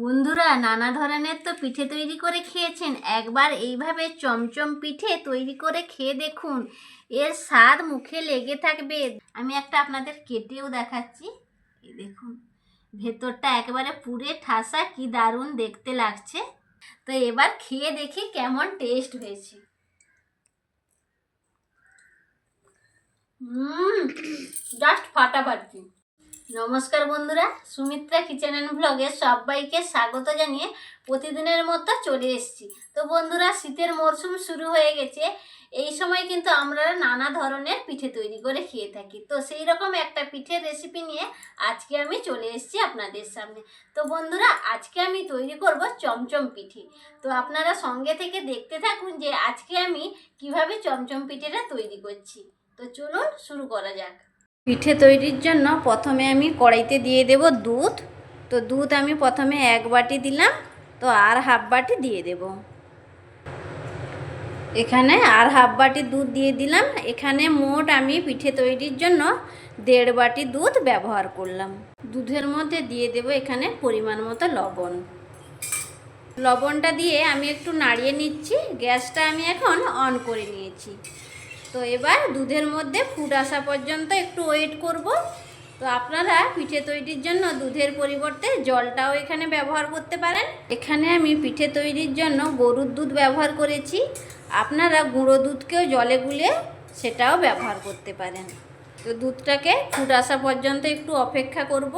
বন্ধুরা, নানা ধরনের তো পিঠে তৈরি করে খেয়েছেন। একবার এইভাবে চমচম পিঠে তৈরি করে খেয়ে দেখুন, এর স্বাদ মুখে লেগে থাকবে। আমি একটা আপনাদের কেটেও দেখাচ্ছি। দেখুন, ভেতরটা একেবারে পুরে ঠাসা, কি দারুণ দেখতে লাগছে। তো এবার খেয়ে দেখি কেমন টেস্ট হয়েছে। জাস্ট ফাটাফাটি। নমস্কার বন্ধুরা, সুমিত্রা কিচেন অ্যান্ড ব্লগে সবাইকে স্বাগত জানিয়ে প্রতিদিনের মতো চলে এসেছি। তো বন্ধুরা, শীতের মরশুম শুরু হয়ে গেছে। এই সময় কিন্তু আমরা নানা ধরনের পিঠে তৈরি করে খেয়ে থাকি। তো সেই রকম একটা পিঠের রেসিপি নিয়ে আজকে আমি চলে এসেছি আপনাদের সামনে। তো বন্ধুরা, আজকে আমি তৈরি করব চমচম পিঠে। তো আপনারা সঙ্গে থেকে দেখতে থাকুন যে আজকে আমি কীভাবে চমচম পিঠেটা তৈরি করছি। তো চলুন শুরু করা যাক। পিঠে তৈরির জন্য প্রথমে আমি কড়াইতে দিয়ে দেব দুধ। তো দুধ আমি প্রথমে এক বাটি দিলাম, তো আর হাফ বাটি দিয়ে দেব। এখানে আর হাফ বাটি দুধ দিয়ে দিলাম। এখানে মোট আমি পিঠে তৈরির জন্য দেড় বাটি দুধ ব্যবহার করলাম। দুধের মধ্যে দিয়ে দেব এখানে পরিমাণ মতো লবণ। লবণটা দিয়ে আমি একটু নাড়িয়ে নিচ্ছি। গ্যাসটা আমি এখন অন করে নিয়েছি। তো এবার দুধের মধ্যে ফুট আসা পর্যন্ত একটু ওয়েট করব। তো আপনারা পিঠে তৈরির জন্য দুধের পরিবর্তে জলটাও এখানে ব্যবহার করতে পারেন। এখানে আমি পিঠে তৈরির জন্য গরুর দুধ ব্যবহার করেছি। আপনারা গুঁড়ো দুধকেও জলে গুলে সেটাও ব্যবহার করতে পারেন। তো দুধটাকে ফুট আসা পর্যন্ত একটু অপেক্ষা করব।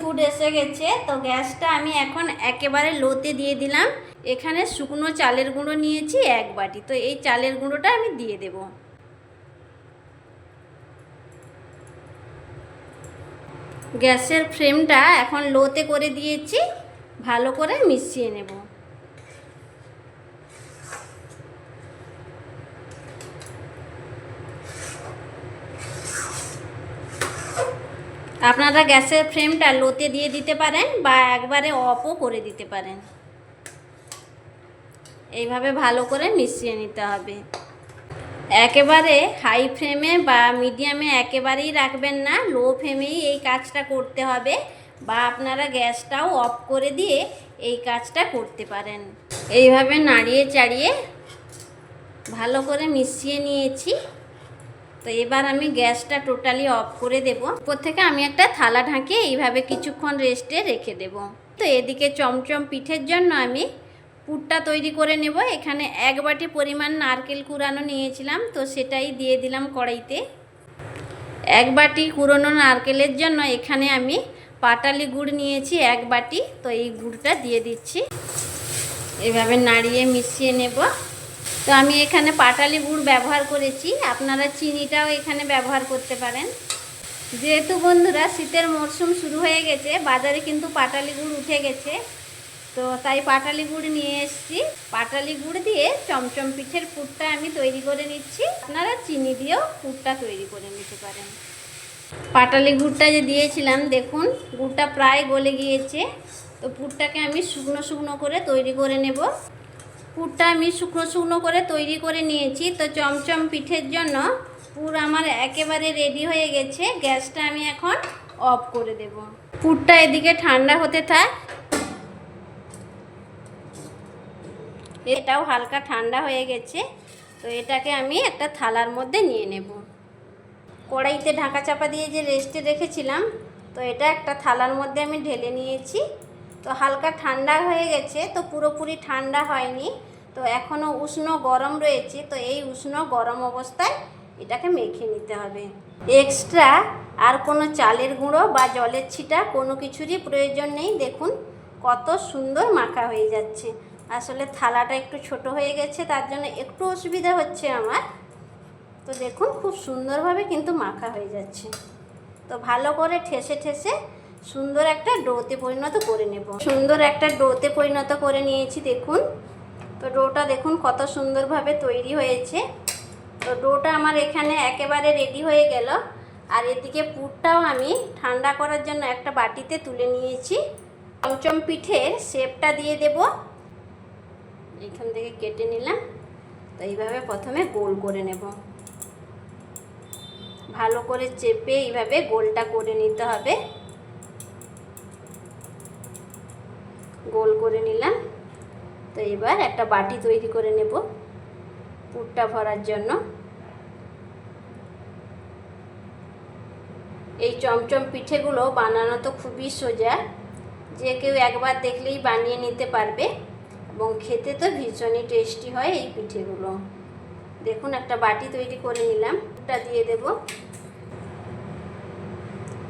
ফুট এসে গেছে, তো গ্যাসটা আমি এখন একেবারে লোতে দিয়ে দিলাম। এখানে শুকনো চালের গুঁড়ো নিয়েছি এক বাটি, তো এই চালের গুঁড়োটা আমি দিয়ে দেবো। গ্যাসের ফ্লেমটা এখন লোতে করে দিয়েছি, ভালো করে মিশিয়ে নেব। আপনারা গ্যাসের ফ্লেমটা লোতে দিয়ে দিতে পারেন বা একবারে অফও করে দিতে পারেন। এইভাবে ভালো করে মিশিয়ে নিতে হবে। একেবারে হাই ফ্লেমে বা মিডিয়ামে একেবারেই রাখবেন না। লো ফ্লেমেই এই কাজটা করতে হবে বা আপনারা গ্যাসটাও অফ করে দিয়ে এই কাজটা করতে পারেন। এইভাবে নাড়িয়ে চাড়িয়ে ভালো করে মিশিয়ে নিয়েছি। তো এবার আমি গ্যাসটা টোটালি অফ করে দেব। উপর থেকে আমি একটা থালা ঢাকিয়ে এইভাবে কিছুক্ষণ রেস্টে রেখে দেব। তো এদিকে চমচম পিঠের জন্য আমি পুরটা তৈরি করে নেব। এখানে এক বাটি পরিমাণ নারকেল কুড়ানো নিয়েছিলাম, তো সেটাই দিয়ে দিলাম কড়াইতে। এক বাটি কুড়োনো নারকেলের জন্য এখানে আমি পাটালি গুড় নিয়েছি, এক বাটি। তো এই গুড়টা দিয়ে দিচ্ছি। এভাবে নাড়িয়ে মিশিয়ে নেব। তো আমি এখানে পাটালি গুড় ব্যবহার করেছি। আপনারা চিনিটাও এখানে ব্যবহার করতে পারেন। যেহেতু বন্ধুরা, শীতের মরশুম শুরু হয়ে গেছে, বাজারে কিন্তু পাটালি গুড় উঠে গেছে। তো তাই পাটালি গুড় নিয়ে এসেছি। পাটালি গুড় দিয়ে চমচম পিঠের পুরটা আমি তৈরি করে নিচ্ছি। আপনারা চিনি দিয়েও পুরটা তৈরি করে নিতে পারেন। পাটালি গুড়টা যে দিয়েছিলাম, দেখুন, গুড়টা প্রায় গলে গিয়েছে। তো পুরটাকে আমি শুকনো শুকনো করে তৈরি করে নেব। পুরটা আমি শুকনো শুকনো করে তৈরি করে নিয়েছি। তো চমচম পিঠের জন্য পুর আমার একেবারে রেডি হয়ে গেছে। গ্যাসটা আমি এখন অফ করে দেব। পুরটা এদিকে ঠান্ডা হতে থাক। এটাও হালকা ঠান্ডা হয়ে গেছে, তো এটাকে আমি একটা থালার মধ্যে নিয়ে নেব। কড়াইতে ঢাকা চাপা দিয়ে যে রেস্টে রেখেছিলাম, তো এটা একটা থালার মধ্যে আমি ঢেলে নিয়েছি। তো হালকা ঠান্ডা হয়ে গেছে, তো পুরোপুরি ঠান্ডা হয়নি, তো এখনও উষ্ণ গরম রয়েছে, তো এই উষ্ণ গরম অবস্থায় এটাকে মেখে নিতে হবে। এক্সট্রা আর কোনো চালের গুঁড়ো বা জলের ছিটা কোনো কিছুরই প্রয়োজন নেই, দেখুন কত সুন্দর মাখা হয়ে যাচ্ছে। আসলে থালাটা একটু ছোট হয়ে গেছে, তার জন্য একটু অসুবিধা হচ্ছে আমার। তো দেখুন, খুব সুন্দরভাবে কিন্তু মাখা হয়ে যাচ্ছে। তো ভালো করে ঠেসে ঠেসে সুন্দর একটা ডোতে পরিণত করে নেব। সুন্দর একটা ডোতে পরিণত করে নিয়েছি, দেখুন। তো ডোটা দেখুন, কত সুন্দরভাবে তৈরি হয়েছে। তো ডোটা আমার এখানে একেবারে রেডি হয়ে গেল। আর এদিকে পুরটাও আমি ঠান্ডা করার জন্য একটা বাটিতে তুলে নিয়েছি। চমচম পিঠের শেপটা দিয়ে দেব। এখান থেকে কেটে নিলাম। তো এইভাবে প্রথমে গোল করে নেব। ভালো করে চেপে এইভাবে গোলটা করে নিতে হবে। গোল করে নিলাম। তো এবার একটা বাটি তৈরি করে নেব পুরটা ভরার জন্য। এই চমচম পিঠেগুলো বানানো তো খুবই সোজা। যে কেউ একবার দেখলেই বানিয়ে নিতে পারবে। এবং খেতে তো ভীষণই টেস্টি হয় এই পিঠেগুলো। দেখুন, একটা বাটি তৈরি করে নিলাম। পুরটা দিয়ে দেব।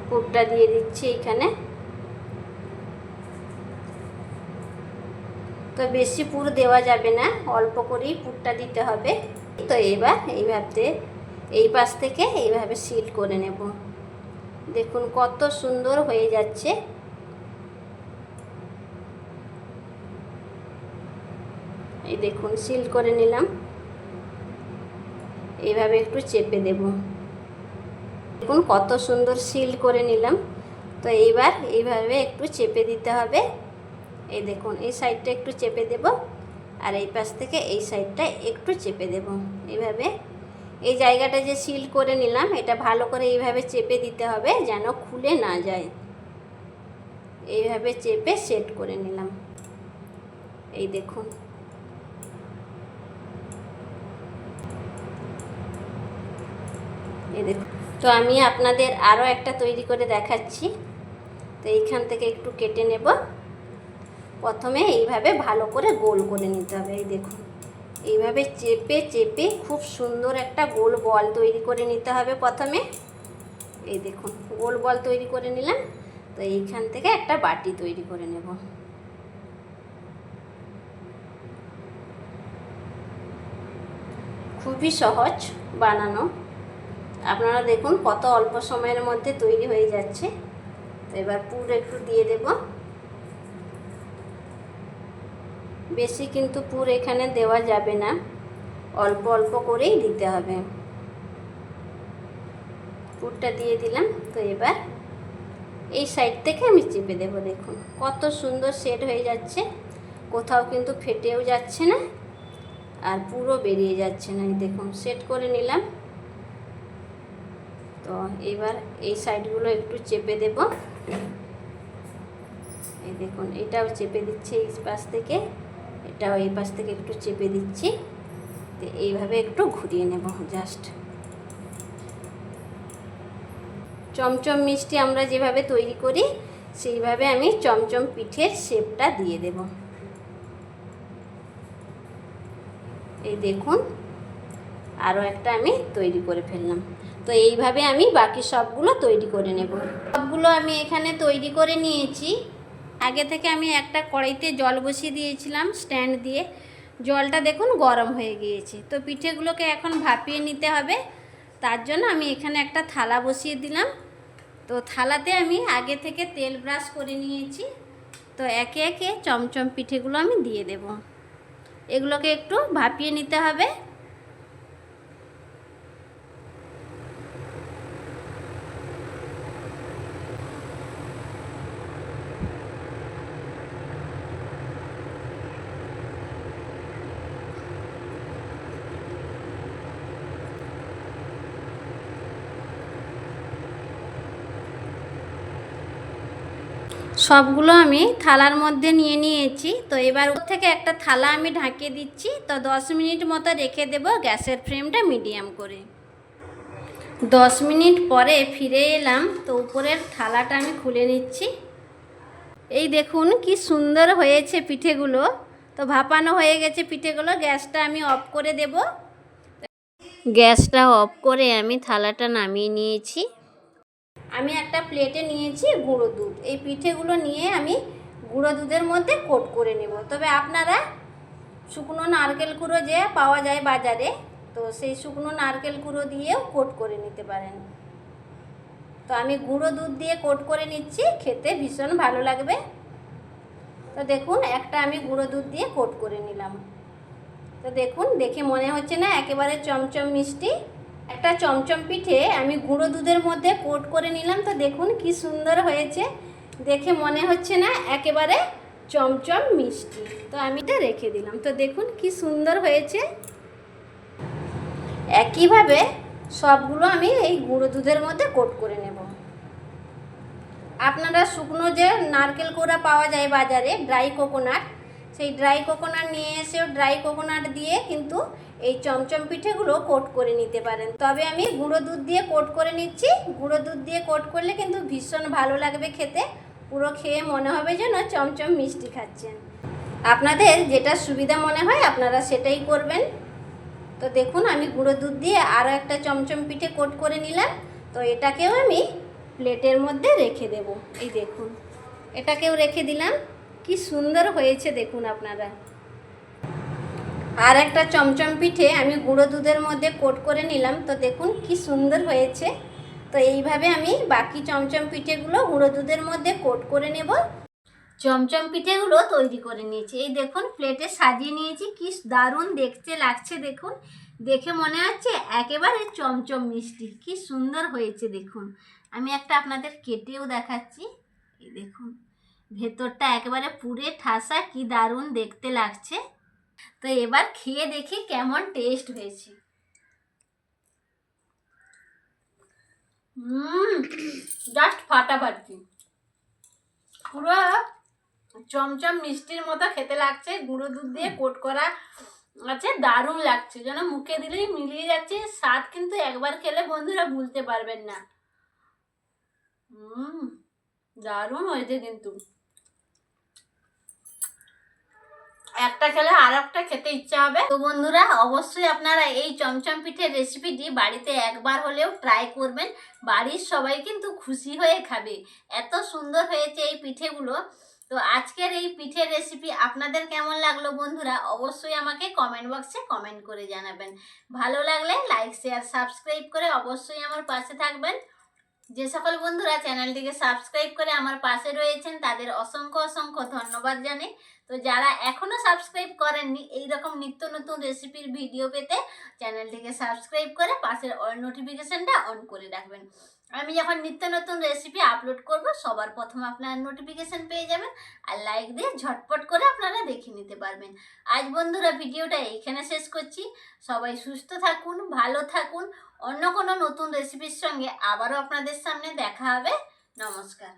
পুরটা দিয়ে দিচ্ছি এখানে। তো বেশি পুর দেওয়া যাবে না, অল্প করেই পুরটা দিতে হবে। তো এবার এইভাবে, এই পাশ থেকে এইভাবে সিল করে নেব। দেখুন, কত সুন্দর হয়ে যাচ্ছে। এই দেখুন সিল করে নিলাম। এইভাবে একটু চেপে দেব। দেখুন, কত সুন্দর সিল করে নিলাম। তো এইবার এইভাবে একটু চেপে দিতে হবে। এই দেখুন, এই সাইডটা একটু চেপে দেব আর এই পাশ থেকে এই সাইডটা একটু চেপে দেব। এইভাবে এই জায়গাটা যে সিল করে নিলাম, এটা ভালো করে এইভাবে চেপে দিতে হবে যেন খুলে না যায়। এইভাবে চেপে সেট করে নিলাম। এই দেখুন এই দেখুন তো আমি আপনাদের আরও একটা তৈরি করে দেখাচ্ছি। তো এইখান থেকে একটু কেটে নেব। প্রথমে এইভাবে ভালো করে গোল করে নিতে হবে, এই দেখুন। এইভাবে চেপে চেপে খুব সুন্দর একটা গোল বল তৈরি করে নিতে হবে প্রথমে। এই দেখুন, গোল বল তৈরি করে নিলাম তো এইখান থেকে একটা বাটি তৈরি করে নেব। খুবই সহজ বানানো। আপনারা দেখুন কত অল্প সময়ের মধ্যে তৈরি হয়ে যাচ্ছে। তো এবার পুর একটু দিয়ে দেব। বেশি কিন্তু পুর এখানে দেওয়া যাবে না। অল্প অল্প করেই দিতে হবে। পুরটা দিয়ে দিলাম। তো এবার এই সাইড থেকে আমি চেপে দেব, দেখুন। কত সুন্দর সেট হয়ে যাচ্ছে। কোথাও কিন্তু ফেটেও যাচ্ছে না। আর পুরো বেরিয়ে যাচ্ছে না। দেখুন সেট করে নিলাম। তো এবার এই সাইডগুলো একটু চেপে দেব। এই দেখুন, এটাও চেপে দিচ্ছে এই পাশ থেকে, এটাও এই পাশ থেকে একটু চেপে দিচ্ছি। তো এইভাবে একটু ঘুরিয়ে নেব জাস্ট। চমচম মিষ্টি আমরা যেভাবে তৈরি করি, সেইভাবে আমি চমচম পিঠের শেপটা দিয়ে দেব। এই দেখুন, আরও একটা আমি তৈরি করে ফেললাম। তো এইভাবে আমি বাকি সবগুলো তৈরি করে নেব। সবগুলো আমি এখানে তৈরি করে নিয়েছি। আগে থেকে আমি একটা কড়াইতে জল বসিয়ে দিয়েছিলাম স্ট্যান্ড দিয়ে। জলটা দেখুন গরম হয়ে গিয়েছে। তো পিঠেগুলোকে এখন ভাপিয়ে নিতে হবে। তার জন্য আমি এখানে একটা থালা বসিয়ে দিলাম। তো থালাতে আমি আগে থেকে তেল ব্রাশ করে নিয়েছি। তো একে একে চমচম পিঠেগুলো আমি দিয়ে দেব। এগুলোকে একটু ভাপিয়ে নিতে হবে। সবগুলো আমি থালার মধ্যে নিয়ে নিয়েছি। তো এবার ওর থেকে একটা থালা আমি ঢাকিয়ে দিচ্ছি। তো দশ মিনিট মতো রেখে দেব গ্যাসের ফ্লেমটা মিডিয়াম করে। দশ মিনিট পরে ফিরে এলাম। তো উপরের থালাটা আমি খুলে নিচ্ছি। এই দেখুন কি সুন্দর হয়েছে পিঠেগুলো। তো ভাপানো হয়ে গেছে পিঠেগুলো। গ্যাসটা আমি অফ করে দেব। গ্যাসটা অফ করে আমি থালাটা নামিয়ে নিয়েছি। আমি একটা প্লেটে নিয়েছি গুঁড়ো দুধ। এই পিঠেগুলো নিয়ে আমি গুঁড়ো দুধের মধ্যে কোট করে নেব। তবে আপনারা শুকনো নারকেল কুড়ো যে পাওয়া যায় বাজারে, তো সেই শুকনো নারকেল কুড়ো দিয়েও কোট করে নিতে পারেন। তো আমি গুঁড়ো দুধ দিয়ে কোট করে নিচ্ছি, খেতে ভীষণ ভালো লাগবে। তো দেখুন, একটা আমি গুঁড়ো দুধ দিয়ে কোট করে নিলাম। তো দেখুন, দেখে মনে হচ্ছে না, একেবারে চমচম মিষ্টি। একটা চমচম পিঠে আমি গুঁড়ো দুধের মধ্যে কোট করে নিলাম। তো দেখুন কি সুন্দর হয়েছে। দেখে মনে হচ্ছে না একেবারে চমচম মিষ্টি। তো আমি এটা রেখে দিলাম। তো দেখুন কি সুন্দর হয়েছে। একইভাবে সবগুলো আমি এই গুঁড়ো দুধের মধ্যে কোট করে নেব। আপনারা শুকনো যে নারকেল কোড়া পাওয়া যায় বাজারে ড্রাই কোকোনাট সেই ড্রাই কোকোনাট নিয়ে এসেও ড্রাই কোকোনাট দিয়ে কিন্তু এই চমচম পিঠেগুলো কোট করে নিতে পারেন। তবে আমি গুঁড়ো দুধ দিয়ে কোট করে নিচ্ছি। গুঁড়ো দুধ দিয়ে কোট করলে কিন্তু ভীষণ ভালো লাগবে খেতে। পুরো খেয়ে মনে হবে যেন চমচম মিষ্টি খাচ্ছেন। আপনাদের যেটা সুবিধা মনে হয় আপনারা সেটাই করবেন। তো দেখুন, আমি গুঁড়ো দুধ দিয়ে আরও একটা চমচম পিঠে কোট করে নিলাম। তো এটাকেও আমি প্লেটের মধ্যে রেখে দেব। এই দেখুন, এটাকেও রেখে দিলাম। কি সুন্দর হয়েছে দেখুন আপনারা। আর একটা চমচম পিঠে আমি গুঁড়ো দুধের মধ্যে কোট করে নিলাম। তো দেখুন কি সুন্দর হয়েছে। তো এইভাবে আমি বাকি চমচম পিঠেগুলো গুঁড়ো দুধের মধ্যে কোট করে নেব। চমচম পিঠেগুলো তৈরি করে নিয়েছি। এই দেখুন, প্লেটে সাজিয়ে নিয়েছি। কি দারুণ দেখতে লাগছে দেখুন। দেখে মনে হচ্ছে একেবারে চমচম মিষ্টি। কি সুন্দর হয়েছে দেখুন। আমি একটা আপনাদের কেটেও দেখাচ্ছি। এই দেখুন, ভেতরটা একেবারে পুরে ঠাসা। কি দারুণ দেখতে লাগছে। তো এবার খেয়ে দেখি কেমন টেস্ট হয়েছে। জাস্ট ফাটাফাটি। পুরো চমচম মিষ্টির মতো খেতে লাগছে, গুঁড়ো দুধ দিয়ে কোট করা আছে, দারুণ লাগছে। যেন মুখে দিলেই মিলিয়ে যাচ্ছে, স্বাদ কিন্তু একবার খেলে বন্ধুরা ভুলতে পারবেন না। হুম, দারুণ হয়েছে কিন্তু। একটা খেলে আর একটা খেতে ইচ্ছা হবে। তো বন্ধুরা, অবশ্যই আপনারা এই চমচম পিঠের রেসিপিটি বাড়িতে একবার হলেও ট্রাই করবেন। বাড়ির সবাই কিন্তু খুশি হয়ে খাবে। এত সুন্দর হয়েছে এই পিঠেগুলো। তো আজকের এই পিঠের রেসিপি আপনাদের কেমন লাগল বন্ধুরা, অবশ্যই আমাকে কমেন্ট বক্সে কমেন্ট করে জানাবেন। ভালো লাগলে লাইক শেয়ার সাবস্ক্রাইব করে অবশ্যই আমার পাশে থাকবেন। যে সকল বন্ধুরা চ্যানেলটিকে সাবস্ক্রাইব করে আমার পাশে রয়েছেন, তাদের অসংখ্য অসংখ্য ধন্যবাদ জানাই। তো যারা এখনও সাবস্ক্রাইব করেননি এই রকম নিত্য নতুন রেসিপির ভিডিও পেতে চ্যানেলটিকে সাবস্ক্রাইব করে পাশের অল নোটিফিকেশনটা অন করে রাখবেন। আমি যখন নিত্য নতুন রেসিপি আপলোড করব, সবার প্রথম আপনারা নোটিফিকেশন পেয়ে যাবেন আর লাইক দিয়ে ঝটপট করে আপনারা দেখে নিতে পারবেন। আজ বন্ধুরা ভিডিওটা এইখানে শেষ করছি। সবাই সুস্থ থাকুন, ভালো থাকুন। অন্য কোনো নতুন রেসিপির সঙ্গে আবারও আপনাদের সামনে দেখা হবে। নমস্কার।